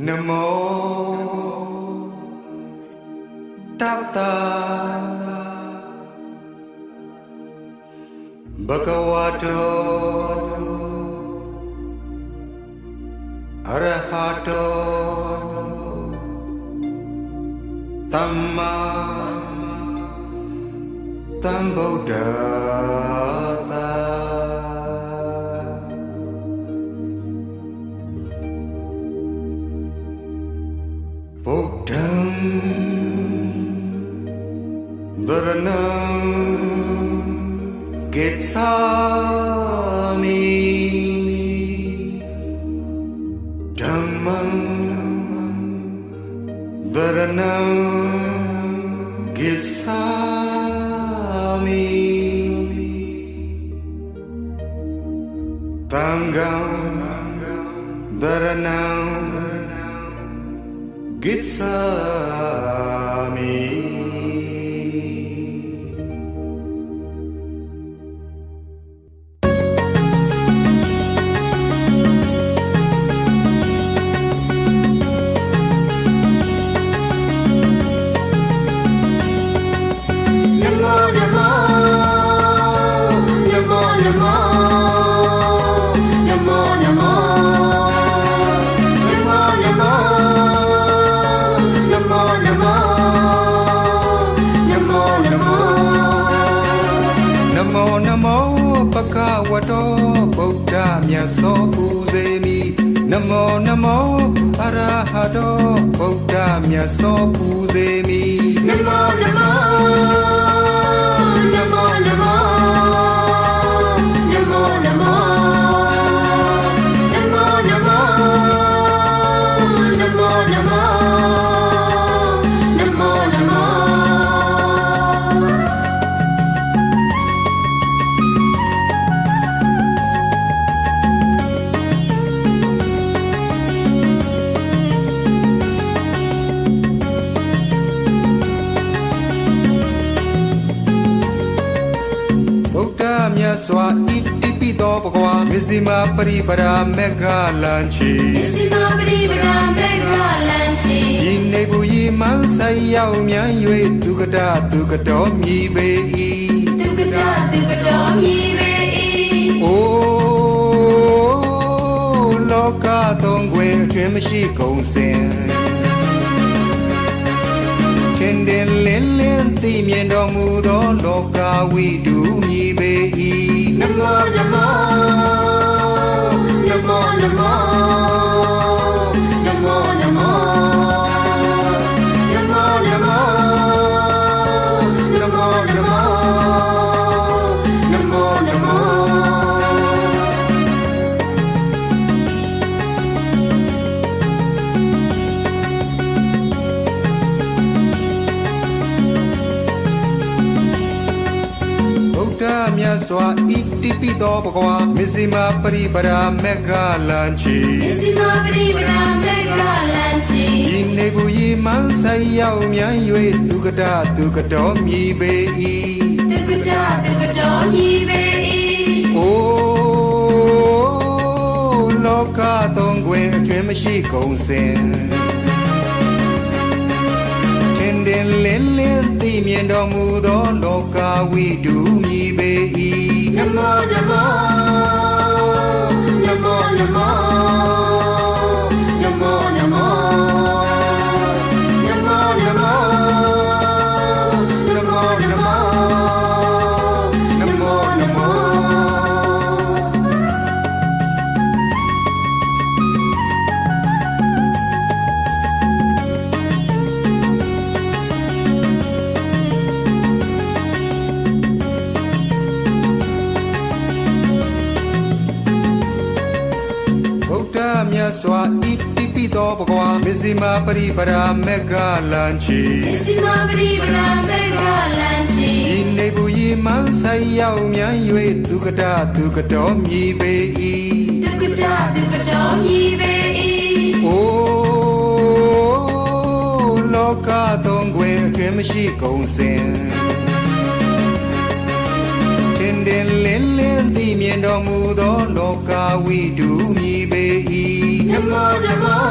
Namo Tata Bhagavato Arahato Tamma. Tambuddha berenang Getsami Damang berenang Getsami Tanggal berenang Getsami တော်ဗုဒ္ဓမြတ်စွာဘုရား စွာဣတိပိသောဘဂဝါမဇ္ဈိမပရိပရာမေဃလံချီ Sima Bri Bra Mega Lanchi ဒီနေဘူးဤမန်းဆိုင်ရောက်မြန်း၍ဒုက္ကတဒုက္ကတော်မြည်ပေ၏ Dukata Dukato Mi Ve I အိုးလောကသုံးခွင်အကျွင်းမရှိကုန်စင်ခင်တင်လင်းလင်းသိမြင်တော်မူသောလောကဝိတုမြည်ပေ၏ Namo Namo တ်စွာဤတိပိသောဘဂဝါမစ္စည်းမပရိပရာမက္ခလန်ချီမစ္စည်းမပရိပရာမက္ခလန်ချီဤနေဘူးဤမန်းဆိုင်ရောက်မြန်၍ဒုက္ကဒဒုက္ကတော်မြည်ပေ၏ဒုက္ကဒဒုက္ကတော်မြည်ပေ၏အိုးလောကသုံးတွင်အကျွင်းမရှိကုန်စင် တင်တင်လင်းလင်းသိမြင်တော်မူသောလောကဝိတုမြည်ပေ၏ Namo Namo Namo စွာဣတိပိသောဘဂဝါမဇ္ဈိမပရိပရာမေဃလံချီ Sima Bri Bra Mega Lanchi ဒီနေဘူးဤမန်းဆိုင်ရောက်မြန်း၍ဒုက္ကတဒုက္ကတော်မြည်ပေ၏ Dukata Dukato Mi Ve I အိုးလောကသုံးခွင်အကျွင်းမရှိကုန်စင်တင်တင်လင်းလင်းသိမြင်တော်မူသောလောကဝိတု more and more.